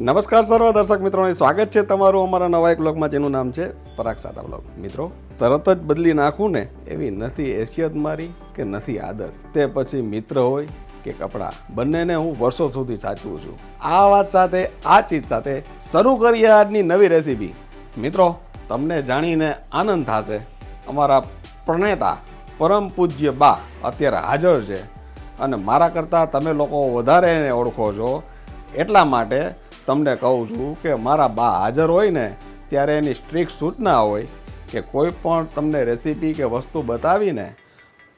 નમસ્કાર સર્વ દર્શક મિત્રોને, સ્વાગત છે તમારું અમારા નવા એક બ્લોગમાં જેનું નામ છે પરાગ સાદા બ્લોગ મિત્રો, તરત જ બદલી નાખું ને, એવી નથી એસિયત મારી કે નથી આદત તે પછી મિત્ર હોય કે કપડાં, બંનેને હું વર્ષો સુધી સાચવું છું. આ વાત સાથે, આ ચીજ સાથે શરૂ કરીએ આજની નવી રેસીપી મિત્રો, તમને જાણીને આનંદ થશે. અમારા પ્રણેતા પરમ પૂજ્ય બા અત્યારે હાજર છે. અને મારા કરતાં તમે લોકો વધારે એને ઓળખો છો. એટલા માટે તમને કહું છું કે મારા બા હાજર હોય ને, ત્યારે એની સ્ટ્રિક્ટ સૂચના હોય કે કોઈ પણ તમને રેસીપી કે વસ્તુ બતાવીને,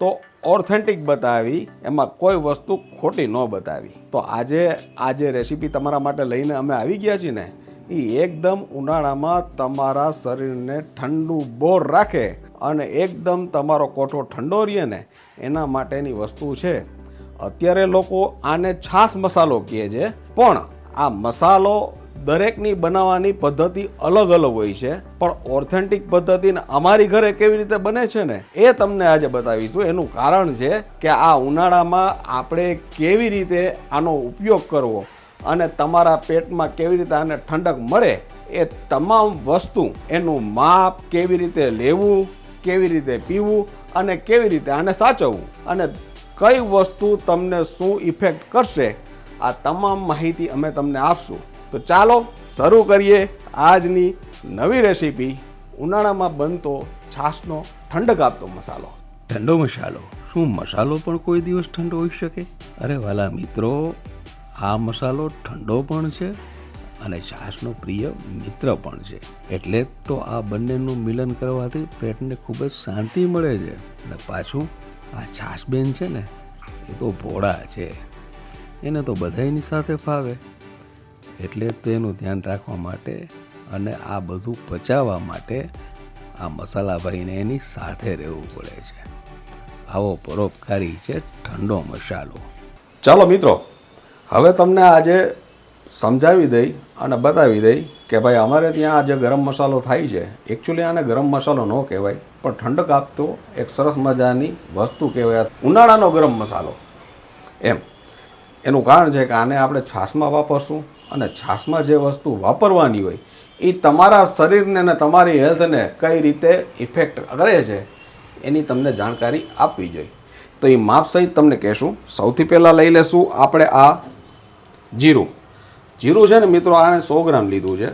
તો ઓથેન્ટિક બતાવી, એમાં કોઈ વસ્તુ ખોટી ન બતાવી. તો આજે આ જે રેસીપી તમારા માટે લઈને અમે આવી ગયા છીએ ને એ એકદમ ઉનાળામાં તમારા શરીરને ઠંડુ બોર રાખે અને એકદમ તમારો કોઠો ઠંડો રહે ને, એના માટેની વસ્તુ છે. અત્યારે લોકો આને છાસ મસાલો કહે છે, પણ આ મસાલો દરેકની બનાવવાની પદ્ધતિ અલગ અલગ હોય છે, પણ ઓથેન્ટિક પદ્ધતિને અમારી ઘરે કેવી રીતે બને છે ને, એ તમને આજે બતાવીશું. એનું કારણ છે કે આ ઉનાળામાં આપણે કેવી રીતે આનો ઉપયોગ કરવો અને તમારા પેટમાં કેવી રીતે આને ઠંડક મળે, એ તમામ વસ્તુ એનું માપ કેવી રીતે લેવું, કેવી રીતે પીવું અને કેવી રીતે આને સાચવવું અને કઈ વસ્તુ તમને શું ઇફેક્ટ કરશે આ તમામ માહિતી અમે તમને આપશું. તો ચાલો શરૂ કરીએ આજની નવી રેસીપી. ઉનાળામાં બનતો છાશનો ઠંડક આપતો મસાલો. ઠંડો મસાલો? શું મસાલો પણ કોઈ દિવસ ઠંડો હોઈ શકે? અરે વાલા મિત્રો, આ મસાલો ઠંડો પણ છે અને છાશનો પ્રિય મિત્ર પણ છે. એટલે તો આ બંનેનું મિલન કરવાથી પેટને ખૂબ જ શાંતિ મળે છે. અને પાછું આ છાશબેન છે ને, એ તો ભોળા છે. એને તો બધાયની સાથે ફાવે. એટલે તેનું ધ્યાન રાખવા માટે અને આ બધું પચાવવા માટે આ મસાલાભાઈને એની સાથે રહેવું પડે છે. આવો પરોપકારી છે ઠંડો મસાલો. ચાલો મિત્રો, હવે તમને આજે સમજાવી દઈ અને બતાવી દઈ કે ભાઈ અમારે ત્યાં આ જે ગરમ મસાલો થાય છે. એકચ્યુઅલી આને ગરમ મસાલો ન કહેવાય, પણ ઠંડક આપતો એક સરસ મજાની વસ્તુ કહેવાય. ઉનાળાનો ગરમ મસાલો. એમ. એનું કારણ છે કે આને આપણે છાશમાં વાપરશું અને છાશમાં જે વસ્તુ વાપરવાની હોય, એ તમારા શરીરને અને તમારી હેલ્થને કઈ રીતે ઇફેક્ટ કરે છે, એની તમને જાણકારી આપવી જોઈએ. તો એ માપ સહિત તમને કહેશું. સૌથી પહેલાં લઈ લેશું આપણે આ જીરું. જીરું છે ને મિત્રો, આને સો ગ્રામ લીધું છે.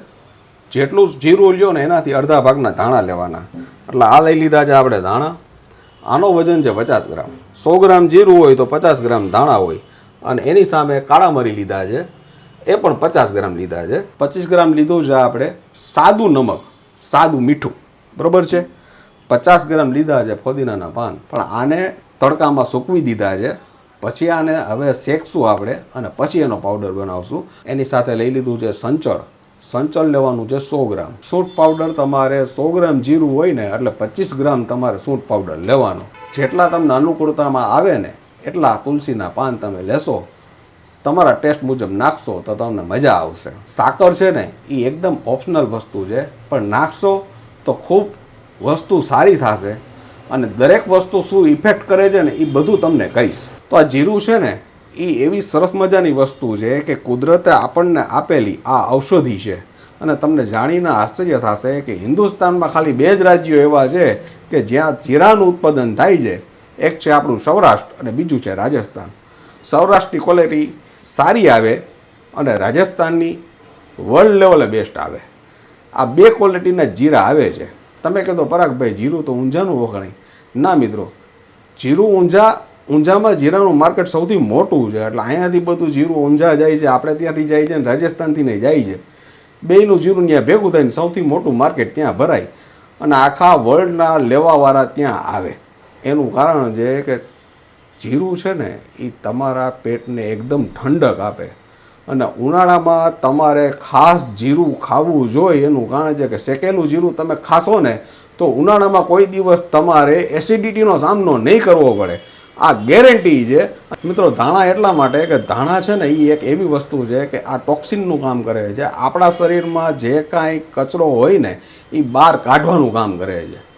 જેટલું જીરું લ્યો ને એનાથી અડધા ભાગના ધાણા લેવાના. એટલે આ લઈ લીધા છે આપણે ધાણા. આનો વજન છે પચાસ ગ્રામ. સો ગ્રામ જીરું હોય તો પચાસ ગ્રામ ધાણા હોય. અને એની સામે કાળા મરી લીધા છે. એ પણ પચાસ ગ્રામ લીધા છે. પચીસ ગ્રામ લીધું છે આપણે સાદું નમક, સાદું મીઠું. બરોબર છે? પચાસ ગ્રામ લીધા છે ફોદીનાના પાન. પણ આને તડકામાં સૂકવી દીધા છે. પછી આને હવે શેકશું આપણે અને પછી એનો પાવડર બનાવશું. એની સાથે લઈ લીધું છે સંચળ. સંચળ લેવાનું છે સો ગ્રામ. સૂંઠ પાવડર તમારે સો ગ્રામ જીરું હોય ને એટલે પચીસ ગ્રામ તમારે સૂંઠ પાવડર લેવાનો. જેટલા તમને અનુકૂળતામાં આવે ને એટલા તુલસીના પાન તમે લેશો, તમારા ટેસ્ટ મુજબ નાખશો તો તમને મજા આવશે. સાકર છે ને એ એકદમ ઓપ્શનલ વસ્તુ છે, પણ નાખશો તો ખૂબ વસ્તુ સારી થશે અને દરેક વસ્તુ શું ઇફેક્ટ કરે છે ને એ બધું તમને કહીશ. તો આ જીરું છે ને એ એવી સરસ મજાની વસ્તુ છે કે કુદરતે આપણને આપેલી આ ઔષધિ છે. અને તમને જાણીને આશ્ચર્ય થશે કે હિન્દુસ્તાનમાં ખાલી બે જ રાજ્યો એવા છે કે જ્યાં જીરાનું ઉત્પાદન થાય છે એક છે આપણું સૌરાષ્ટ્ર અને બીજું છે રાજસ્થાન. સૌરાષ્ટ્રની ક્વોલિટી સારી આવે અને રાજસ્થાનની વર્લ્ડ લેવલે બેસ્ટ આવે. આ બે ક્વોલિટીના જીરા આવે છે. તમે કહેતો પરાગભાઈ, જીરું તો ઊંઝાનું વખણાય ના મિત્રો, જીરું ઊંઝા, ઊંઝામાં જીરાનું માર્કેટ સૌથી મોટું છે. એટલે અહીંયાથી બધું જીરું ઊંઝા જાય છે, આપણે ત્યાંથી જાય છે અને રાજસ્થાનથી નહીં જાય છે. બેયનું જીરું ત્યાં ભેગું થઈને સૌથી મોટું માર્કેટ ત્યાં ભરાય. અને આખા વર્લ્ડના લેવાવાળા ત્યાં આવે. એનું કારણ છે કે જીરું છે ને એ તમારા પેટને એકદમ ઠંડક આપે. અને ઉનાળામાં તમારે ખાસ જીરું ખાવું જોઈએ, એનું કારણ છે કે શેકેલું જીરું તમે ખાશો ને, તો ઉનાળામાં કોઈ દિવસ તમારે એસિડિટીનો સામનો નહીં કરવો પડે. આ ગેરંટી છે. મિત્રો, ધાણા એટલા માટે કે ધાણા છે ને એ એક એવી વસ્તુ છે કે આ ટોક્સિનનું કામ કરે છે. આપણા શરીરમાં જે કાંઈ કચરો હોય ને એ બહાર કાઢવાનું કામ કરે છે.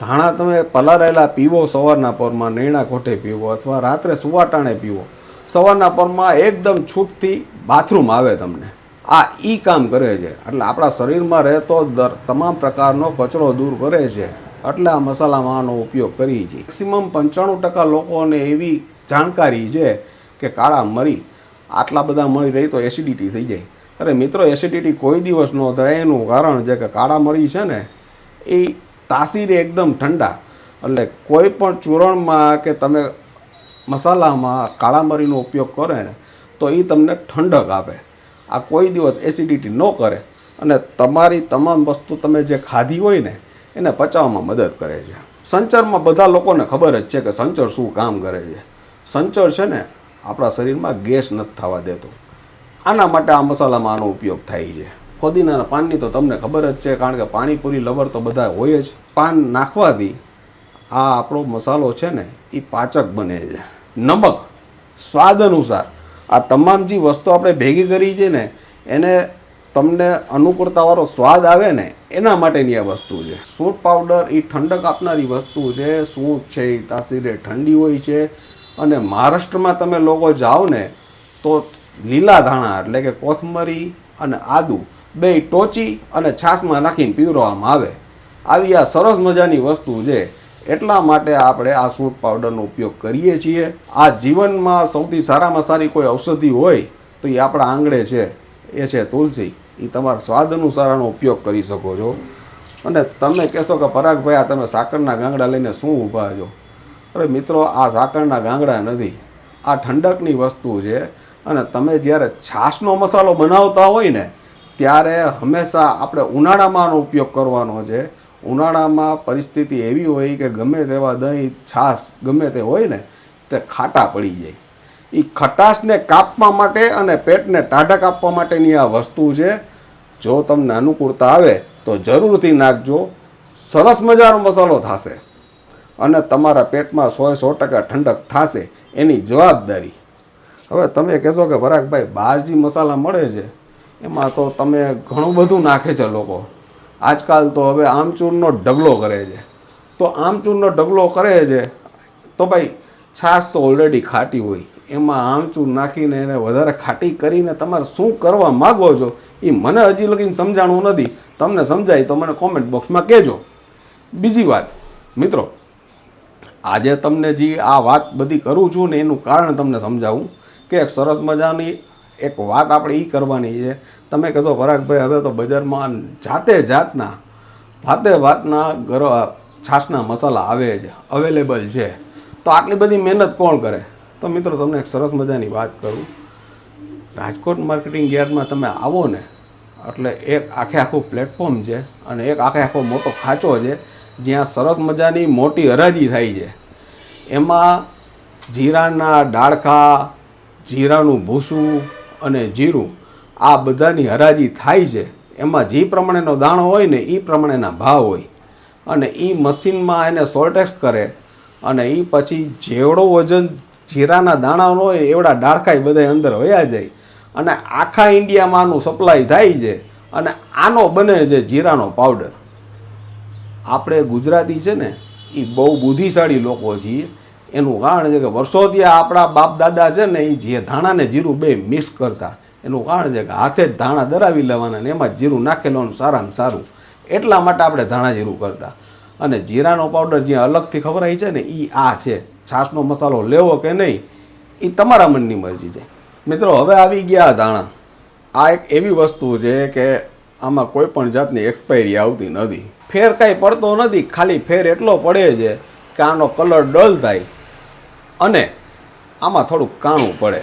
ધાણા તમે પલાળેલા પીવો, સવારના પરમાં નૈણા કોઠે પીવો અથવા રાત્રે સુવાટાણે પીવો. સવારના પરમાં એકદમ છૂટથી બાથરૂમ આવે તમને. આ ઈ કામ કરે છે. એટલે આપણા શરીરમાં રહેતો દર તમામ પ્રકારનો કચરો દૂર કરે છે. એટલે આ મસાલામાં ઉપયોગ કરીએ છીએ મેક્સિમમ પંચાણું ટકા લોકોને એવી જાણકારી છે કે કાળા મરી, આટલા બધા મળી રહી તો એસિડિટી થઈ જાય. અરે મિત્રો, એસિડિટી કોઈ દિવસ ન થાય. એનું કારણ છે કે કાળા મરી છે ને, એ તાસીરે એકદમ ઠંડા. એટલે કોઈ પણ ચૂરણમાં કે તમે મસાલામાં કાળા મરીનો ઉપયોગ કરે ને, તો એ તમને ઠંડક આપે. આ કોઈ દિવસ એસિડિટી ન કરે. અને તમારી તમામ વસ્તુ તમે જે ખાધી હોય ને, એને પચાવવામાં મદદ કરે છે. સંચરમાં બધા લોકોને ખબર જ છે કે સંચર શું કામ કરે છે. સંચર છે ને, આપણા શરીરમાં ગેસ નથી થવા દેતો. આના માટે આ મસાલામાં આનો ઉપયોગ થાય છે. ફોદીનાના પાનની તો તમને ખબર જ છે, કારણ કે પાણીપુરી લવર તો બધા હોય જ. પાન નાખવાથી આ આપણો મસાલો છે ને એ પાચક બને છે. નમક, સ્વાદ અનુસાર આ તમામ જે વસ્તુ આપણે ભેગી કરી છે ને, એને તમને અનુકૂળતાવાળો સ્વાદ આવે ને, એના માટેની આ વસ્તુ છે. સૂંઠ પાવડર એ ઠંડક આપનારી વસ્તુ છે. સૂંઠ છે એ તાસીરે ઠંડી હોય છે. અને મહારાષ્ટ્રમાં તમે લોકો જાઓ ને, તો લીલા ધાણા એટલે કે કોથમરી અને આદુ બે ટોચી અને છાશમાં નાખીને પીવરવામાં આવે. આવી આ સરસ મજાની વસ્તુ છે. એટલા માટે આપણે આ સૂંઠ પાવડરનો ઉપયોગ કરીએ છીએ. આ જીવનમાં સૌથી સારામાં સારી કોઈ ઔષધિ હોય તો એ આપણા આંગળે છે. એ છે તુલસી. એ તમારા સ્વાદ અનુસારનો ઉપયોગ કરી શકો છો. અને તમે કહેશો કે પરાગભાઈ, આ તમે સાકરના ગાંગડા લઈને શું ઊભા છો? અરે મિત્રો, આ સાકરના ગાંગડા નથી. આ ઠંડકની વસ્તુ છે. અને તમે જ્યારે છાશનો મસાલો બનાવતા હોય ને ત્યારે હંમેશા આપણે ઉનાળામાં ઉપયોગ કરવાનો છે. ઉનાળામાં પરિસ્થિતિ એવી હોય કે ગમે તેવા દહીં, છાશ ગમે તે હોય ને, તે ખાટા પડી જાય. એ ખટાશને કાપવા માટે અને પેટને ટાઢક આપવા માટેની આ વસ્તુ છે. જો તમને અનુકૂળતા આવે તો જરૂરથી નાખજો. સરસ મજાનો મસાલો થશે. અને તમારા પેટમાં સો સો ટકા ઠંડક થશે એની જવાબદારી. હવે તમે કહેશો કે ભરાકભાઈ બહાર જે મસાલા મળે છે. એમાં તો તમે ઘણું બધું નાખે છે લોકો. આજકાલ તો હવે આમચૂરનો ઢગલો કરે છે. તો આમચૂરનો ઢગલો કરે છે, તો ભાઈ છાશ તો ઓલરેડી ખાટી હોય. એમાં આમચૂર નાખીને એને વધારે ખાટી કરીને તમારે શું કરવા માગો છો, એ મને હજી લગીને સમજાણું નથી. તમને સમજાય તો મને કોમેન્ટ બોક્સમાં કહેજો. બીજી વાત, મિત્રો, આજે તમને જે આ વાત બધી કરું છું ને એનું કારણ તમને સમજાવું કે એક સરસ મજાની એક વાત આપણે એ કરવાની છે. તમે કહેશો પરાગભાઈ હવે તો બજારમાં જાતે જાતના, ભાતે ભાતના ગર છાશના મસાલા આવે છે અવેલેબલ છે. તો આટલી બધી મહેનત કોણ કરે? તો મિત્રો, તમને એક સરસ મજાની વાત કરું. રાજકોટ માર્કેટિંગ યાર્ડમાં તમે આવો ને, એટલે એક આખે આખું પ્લેટફોર્મ છે અને એક આખે આખો મોટો ખાંચો છે, જ્યાં સરસ મજાની મોટી હરાજી થાય છે. એમાં જીરાના ડાળખા, જીરાનું ભૂસું અને જીરું આ બધાની હરાજી થાય છે. એમાં જે પ્રમાણેનો દાણો હોય ને એ પ્રમાણેના ભાવ હોય. અને એ મશીનમાં એને સોલ્ટેક્સ કરે અને એ પછી જેવડો વજન જીરાના દાણાનો હોય એવડા ડાળખાઈ બધા અંદર વયા જાય. અને આખા ઇન્ડિયામાં આનું સપ્લાય થાય છે અને આનો બને છે જીરાનો પાવડર. આપણે ગુજરાતી છે ને એ બહુ બુદ્ધિશાળી લોકો છીએ. એનું કારણ છે કે વર્ષોથી આપણા બાપ દાદા છે ને એ જે ધાણા ને જીરું બે મિક્સ કરતા. એનું કારણ છે કે હાથે જ ધાણા દરાવી લેવાના ને એમાં જીરું નાખેલું સારામાં સારું એટલા માટે આપણે ધાણા જીરું કરતા. અને જીરાનો પાવડર જે અલગથી ખવરાય છે ને એ આ છે. છાશનો મસાલો લેવો કે નહીં એ તમારા મનની મરજી છે. મિત્રો, હવે આવી ગયા ધાણા. આ એક એવી વસ્તુ છે કે આમાં કોઈ પણ જાતની એક્સપાયરી આવતી નથી. ફેર કાંઈ પડતો નથી, ખાલી ફેર એટલો પડે છે કે આનો કલર ડલ થાય. અને આમાં થોડુંક કાણું પડે.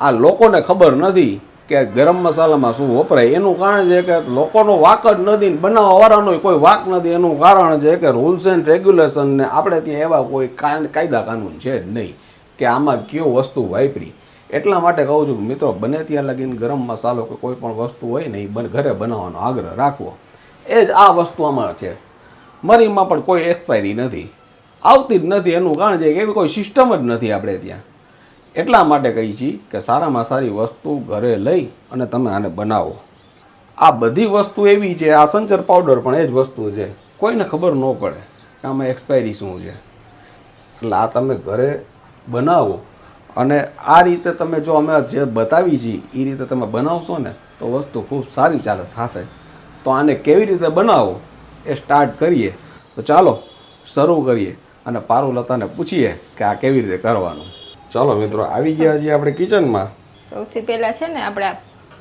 આ લોકોને ખબર નથી કે ગરમ મસાલામાં શું વપરાય. એનું કારણ છે કે લોકોનો વાક જ નથી બનાવવાવાળાનો કોઈ વાક નથી. એનું કારણ છે કે રૂલ્સ એન્ડ રેગ્યુલેશનને આપણે ત્યાં એવા કોઈ કાયદા કાનૂન છે જ નહીં કે આમાં કયો વસ્તુ વાપરી. એટલા માટે કહું છું મિત્રો, બને ત્યાં લગીને ગરમ મસાલો કે કોઈ પણ વસ્તુ હોય ને એ ઘરે બનાવવાનો આગ્રહ રાખવો. એ જ આ વસ્તુ આમાં છે. મરીમાં પણ કોઈ એક્સપાયરી નથી. આવતી જ નથી, એનું કારણ છે કે એવી કોઈ સિસ્ટમ જ નથી આપણે ત્યાં. એટલા માટે કહી છીએ કે સારામાં સારી વસ્તુ ઘરે લઈ અને તમે આને બનાવો. આ બધી વસ્તુ એવી છે, આ સંચર પાવડર પણ એ જ વસ્તુ છે. કોઈને ખબર ન પડે કે આમાં એક્સપાયરી શું છે. એટલે આ તમે ઘરે બનાવો. અને આ રીતે તમે જો અમે જે બતાવી છીએ એ રીતે તમે બનાવશો ને, તો વસ્તુ ખૂબ સારી ચાલે, થશે. તો આને કેવી રીતે બનાવો એ સ્ટાર્ટ કરીએ. તો ચાલો, શરૂ કરીએ. અને પારુલતાને પૂછીએ કે આ કેવી રીતે કરવાનું. ચાલો મિત્રો આવી ગયા છીએ આપણે કિચનમાં. સૌથી પહેલાં છે ને આપણે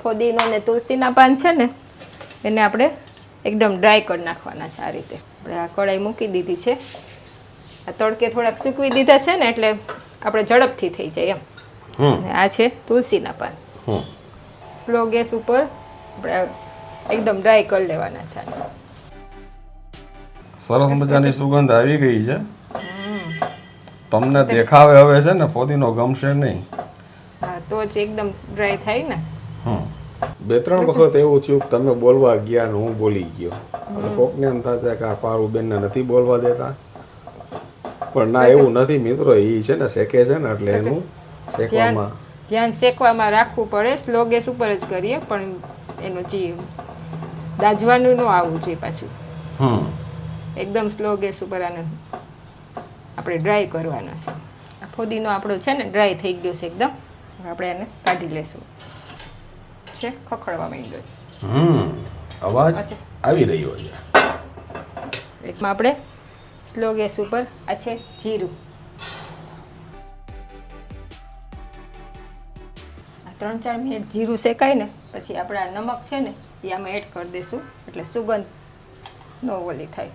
ફોદીનો ને તુલસીના પાન છે ને એને આપણે એકદમ ડ્રાય કરી નાખવાના છે આ રીતે. આપણે આ કઢાઈ મૂકી દીધી છે. આ તડકે થોડાક સૂકવી દીધા છે ને એટલે આપણે ઝડપથી થઈ જાય એમ. અને આ છે તુલસીના પાન. સ્લો ગેસ ઉપર આપણે એકદમ ડ્રાય કરી લેવાના છે. સરસ મજાની સુગંધ આવી ગઈ છે. તમને દેખાવે હવે છે ને ફોદીનો ગમશે નહીં. તો જ એકદમ ડ્રાય થાય ને. બે ત્રણ વખત એવું થયું કે તમે બોલવા ગયા ને હું બોલી ગયો. અને કોકને એમ થશે કે આ પારું બેનને નથી બોલવા દેતા. પણ ના એવું નથી મિત્રો એ છે ને શેકે છે ને એટલે એનું શેકવામાં. ધ્યાન શેકવામાં રાખવું પડે સ્લો ગેસ ઉપર જ કરીએ પણ એનું જે દાજવાનું ન આવવું જોઈએ પાછું. હમ. એકદમ સ્લો ગેસ ઉપર આને આપણે ડ્રાય કરવાના છે. આ ફુદીનો આપણો છે ને ડ્રાય થઈ ગયો છે એકદમ. આપણે એને કાઢી લેશું. છે? ખખડવા માંડ્યો હમ અવાજ આવી રહ્યો છે. એકમાં આપણે સ્લો ગેસ ઉપર આ છે જીરું. ત્રણ ચાર મિનિટ જીરું શેકાય ને પછી આપણે આ નમક છે ને એ આમાં એડ કરી દઈશું એટલે સુગંધ નો ઓલી થાય.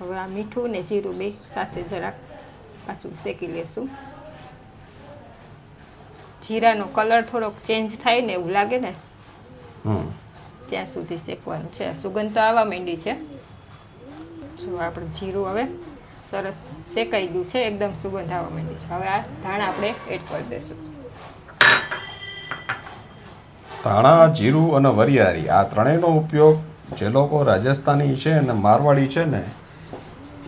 હવે આ મીઠું ને જીરું બે સાથે જરાક પાછું શેકી લેશું. જીરાનો કલર થોડોક ચેન્જ થાય ને એવું લાગે ને હમ. ત્યાં સુધી શેકવાનું છે. સુગંધ તો આવવા માંડી છે. જો આપણું જીરું હવે સરસ શેકાઈ ગયું છે એકદમ સુગંધ આવવા માંડી છે. હવે આ ધાણા આપણે એડ કરી દઈશું. ધાણા જીરું અને વરિયાળી આ ત્રણેયનો ઉપયોગ જે લોકો રાજસ્થાની છે અને મારવાડી છે ને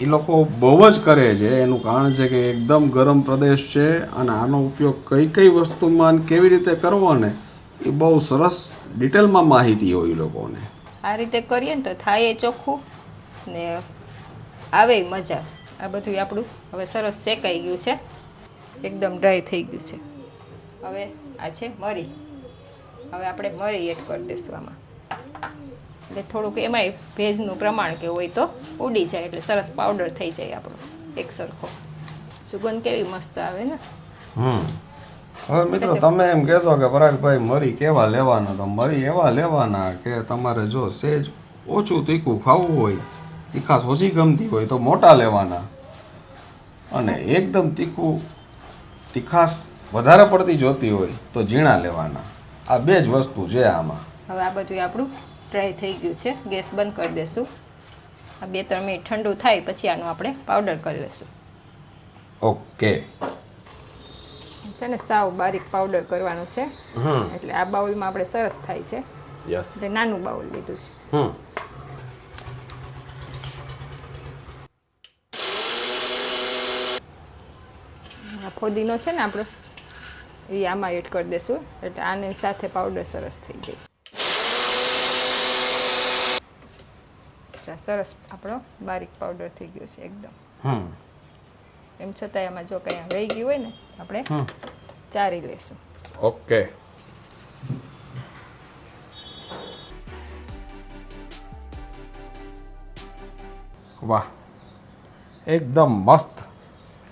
એ લોકો બહુ જ કરે છે. એનું કારણ છે કે એકદમ ગરમ પ્રદેશ છે અને આનો ઉપયોગ કઈ કઈ વસ્તુમાં કેવી રીતે કરવો ને એ બહુ સરસ ડિટેલમાં માહિતી હોય લોકોને. આ રીતે કરીએ ને તો થાય એ ચોખ્ખું ને આવે મજા. આ બધું આપણું હવે સરસ શેકાઈ ગયું છે. એકદમ ડ્રાય થઈ ગયું છે. હવે આ છે મરી. હવે આપણે મરી એડ કરી દઈશું આમાં. એટલે થોડુંક એમાંય ભેજનું પ્રમાણ કે હોય તો ઉડી જાય એટલે સરસ પાવડર થઈ જાય આપણો એક સરખો. સુગંધ કેવી મસ્ત આવે ને. હમ. હવે મિત્રો તમે એમ કહેશો કે પરાગભાઈ મરી કેવા લેવાના? તો મરી એવા લેવાના કે તમારે જો સેજ ઓછું તીખું ખાવું હોય તીખાશ ઓછી ગમતી હોય તો મોટા લેવાના. અને એકદમ તીખું તીખાશ વધારે પડતી જોતી હોય તો ઝીણા લેવાના. આ બે જ વસ્તુ છે આમાં. હવે આ બધું આપણું ડ્રાય થઈ ગયું છે. ગેસ બંધ કરી દઈશું આ બે ત્રણ મિનિટ ઠંડુ થાય પછી આનું આપણે પાવડર કરી લઈશું. ઓકે. છે ને સાવ બારીક પાવડર કરવાનું છે. એટલે આ બાઉલમાં આપણે સરસ થાય છે. એટલે નાનું બાઉલ લીધું છે. ફોદીનો છે ને આપણો એ આમાં એડ કરી દઈશું એટલે આની સાથે પાવડર સરસ થઈ જાય. અચ્છા, સરસ. આપણો બારીક પાવડર થઈ ગયો છે એકદમ. હમ. એમ છતાંય આમાં જો કંઈ રહી ગયું હોય ને આપણે ચારી લઈશું. ઓકે. વાહ. એકદમ મસ્ત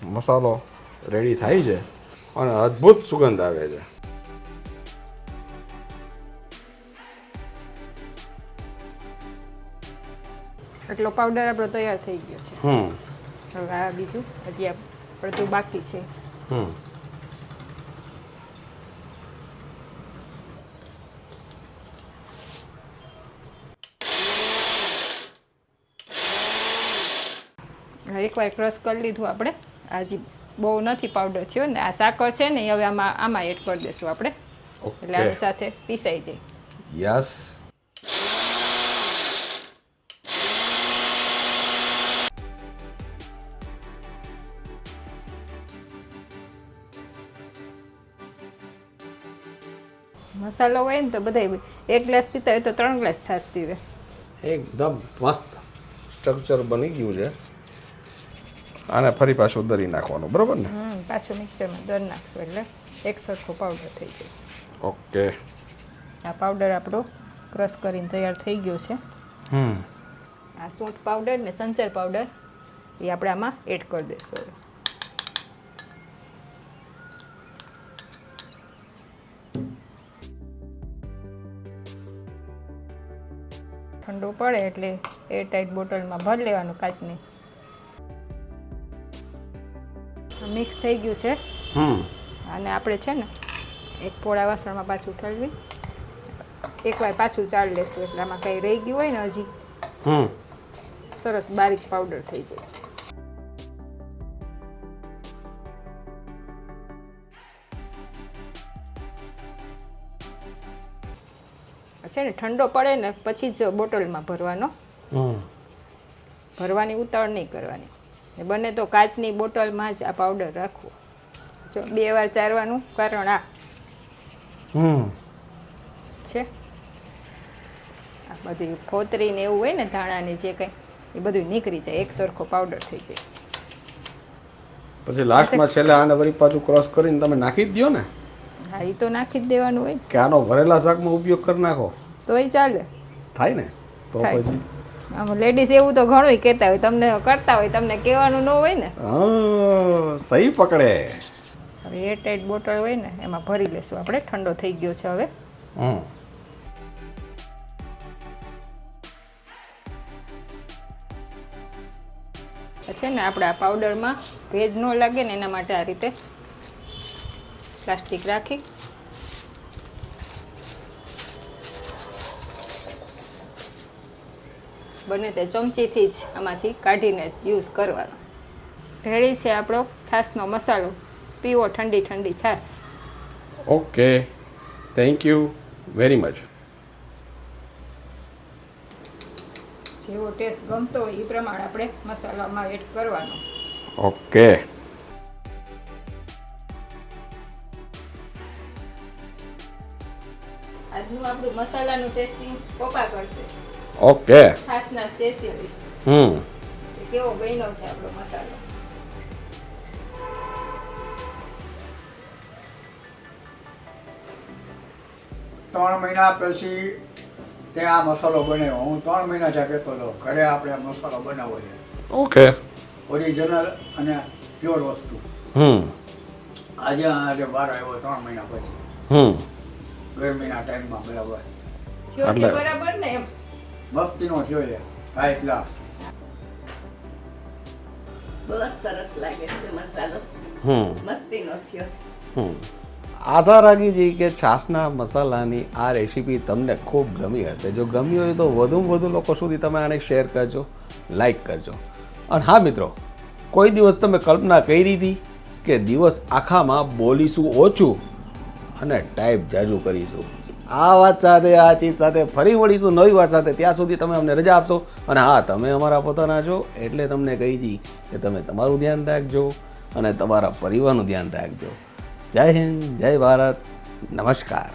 મસાલો રેડી થાય છે અને અદ્ભુત સુગંધ આવે છે. એટલો પાવડર આપણો તૈયાર થઈ ગયો છે. હમ. હવે આ બીજું હજી બધું બાકી છે. હમ. વાર એકવાર ક્રશ કરી લીધું આપણે. હજી બહુ નથી પાવડર થયો ને આ સાકર છે ને હવે આમાં આમાં એડ કરી દઈશું આપણે. એટલે આની સાથે પીસાઈ જાય. યસ મસાલો હોય ને તો બધા એક ગ્લાસ પીતા હોય તો ત્રણ ગ્લાસ છાશ પીવે. એકદમ મસ્ત સ્ટ્રક્ચર બની ગયું છે. આને ફરી પાછું દરી નાખવાનું બરાબર ને? હમ પાછું મિક્સરમાં દર નાખશું એટલે એક સરખો પાવડર થઈ જાય. ઓકે. આ પાવડર આપણો ક્રશ કરીને તૈયાર થઈ ગયો છે. હમ. આ સૂંઠ પાવડર ને સંચર પાવડર એ આપણે આમાં એડ કરી દઈશું પડે એટલે એર ટાઈટ બોટલમાં ભરી લેવાનું કાચની મિક્સ થઈ ગયું છે. હમ. અને આપણે છે ને એક પોળા વાસણમાં પાછું ઠલવી એકવાર પાછું ચાળ લેશું એટલે આમાં કંઈ રહી ગયું હોય ને હજી. સરસ બારીક પાવડર થઈ જાય. છે ને ઠંડો પડે ને પછી જ બોટલમાં ભરવાનો. હમ. ભરવાની ઉતાવળ નહીં કરવાની. ને બને તો કાચની બોટલમાં જ આ પાવડર રાખવો. જો બે વાર ચારવાનું કારણ આ. હમ. છે? આ બધી ફોતરી ને એવું હોય ને ધાણાની જે કંઈ એ બધું નીકળી જાય એક સરખો પાવડર થઈ જાય. પછી લાસ્ટમાં છેલ્લે આને વળી પાછું ક્રોસ કરીને તમે નાખી જ દો ને. હા એ તો નાખી જ દેવાનું હોય કે આનો ભરેલા શાકમાં ઉપયોગ કરી નાખો. તો એ ચાલે. થાય ને? તો. પછી? આમ લેડીઝ એવું તો ઘણું કહેતા હોય તમને કરતા હોય તમને કહેવાનું ન હોય ને. હા સહી પકડે. હવે એર ટાઈટ બોટલ હોય ને એમાં ભરી લેશું આપણે ઠંડો થઈ ગયો છે હવે. હમ. છે ને આપણે આ પાવડરમાં ભેજ ન લાગે ને એના માટે આ રીતે પ્લાસ્ટિક રાખી. બને તે ચમચીથી જ આમાંથી કાઢીને યુઝ કરવાનો. રેડી છે આપણો છાશનો મસાલો. પીવો ઠંડી ઠંડી છાશ. Okay. Thank you very much જેવો ટેસ્ટ ગમતો હોય એ પ્રમાણે આપણે મસાલામાં એડ કરવાનો. ઓકે. આજનું આપણું મસાલાનું ટેસ્ટિંગ પપ્પા કરશે. ઓકે. છાસના સ્પેશિયલિસ્ટ હમ. કેવો બન્યો છે આપણો મસાલો? ત્રણ મહિના પછી તે આ મસાલો બનાવ્યો હું ત્રણ મહિના જ્યાં કહેતો હતો ઘરે આપણે આ મસાલો બનાવવો છે. ઓકે. ઓરિજિનલ અને પ્યોર વસ્તુ. હમ. આજે આજે બહાર આવ્યો ત્રણ મહિના પછી. હમ. ગરમીના ટાઈમમાં બરાબર. બરાબર ને એમ? મસ્તીનો થયો છે હાઈ ક્લાસ બહુ સરસ લાગે છે મસાલો. હમ. મસ્તીનો થયો છે. હમ. આશા રાખી છે કે છાશના મસાલાની આ રેસીપી તમને ખૂબ ગમી હશે. જો ગમી હોય તો વધુમાં વધુ લોકો સુધી તમે આને શેર કરજો લાઈક કરજો. અને હા મિત્રો કોઈ દિવસ તમે કલ્પના કરી હતી કે દિવસ આખામાં બોલીશું ઓછું અને ટાઈપ જાજુ કરીશું. આ વાત સાથે, આ ચીજ સાથે ફરી વળીશું નવી વાત સાથે. ત્યાં સુધી તમે અમને રજા આપશો. અને હા, તમે અમારા પોતાના છો, એટલે તમને કહી દી કે તમે તમારું ધ્યાન રાખજો અને તમારા પરિવારનું ધ્યાન રાખજો. જય હિન્દ, જય ભારત. નમસ્કાર.